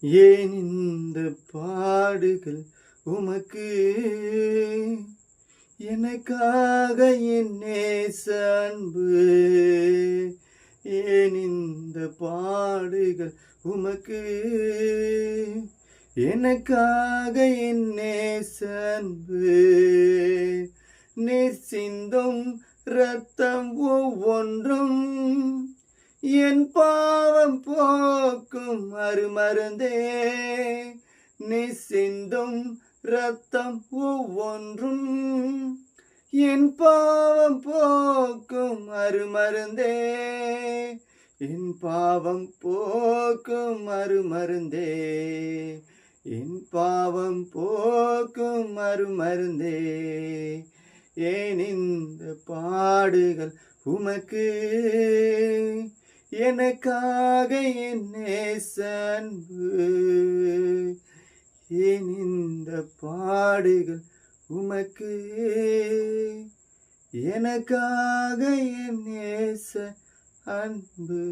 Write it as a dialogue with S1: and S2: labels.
S1: ஏன் இந்த பாடுகள் உமக்கு? எனக்காக என் நேச அன்பு. ஏன் இந்த பாடுகள் உமக்கு? எனக்காக என் நேச அன்பு. நேசிந்தும் ரத்தம் ஒவ்வொன்றும் என் பாவம் போக்கும் அருமருந்தே நீ சிந்தும் ரத்தம் ஒவ்வொன்றும் என் பாவம் போக்கும் அருமருந்தே என் பாவம் போக்கும் அருமருந்தே என் பாவம் போக்கும் அருமருந்தே ஏன் இந்த பாடுகள் உமக்கு? எனக்காக என் நேச அன்பு ஏன் இந்த பாடுகள் உமக்கு. எனக்காக என் நேச அன்பு